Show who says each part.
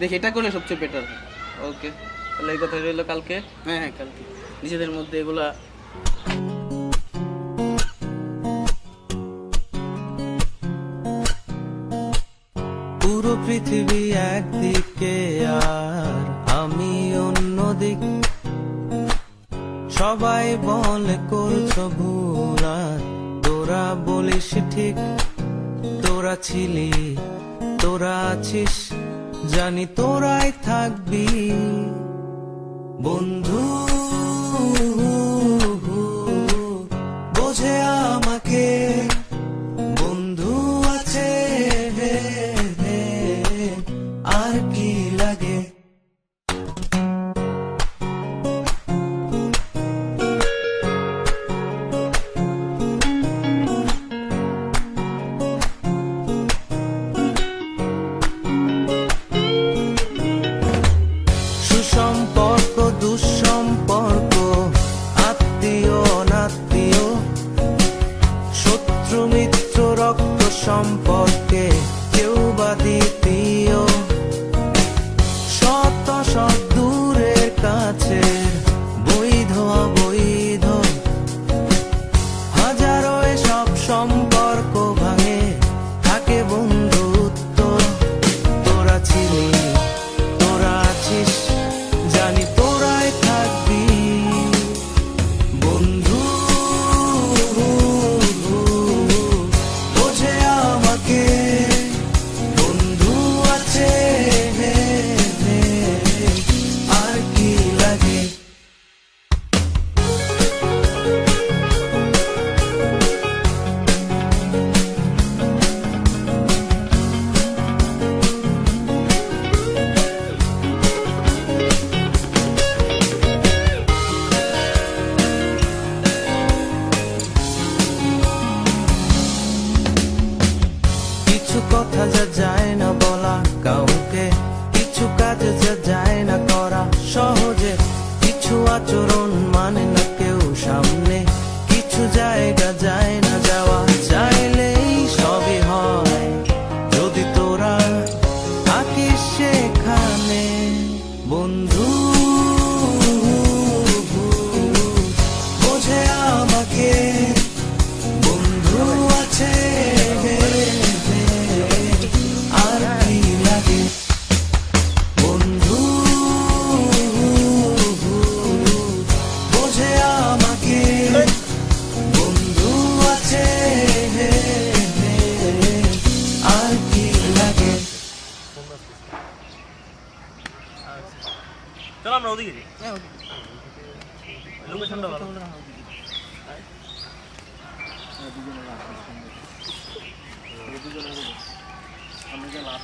Speaker 1: দেখি এটা করলে সবচেয়ে বেটার ওকে তাহলে এই কথা রইল কালকে।
Speaker 2: হ্যাঁ হ্যাঁ কালকে।
Speaker 1: নিজেদের মধ্যে এগুলা
Speaker 3: পুরো পৃথিবী একদিকে আর আমি অন্যদিক সবাই বলে করছ ভুল আর তোরা বলিস ঠিক। তোরা ছিলি তোরা আছিস। জানি তোরাই থাকবি। বন্ধু মিত্র রক্ত সম্পর্কে বন্ধু
Speaker 2: চলো আমরা ওদিকে যাই। লোকেশনটা ভালো।
Speaker 1: আমরা যে লাভ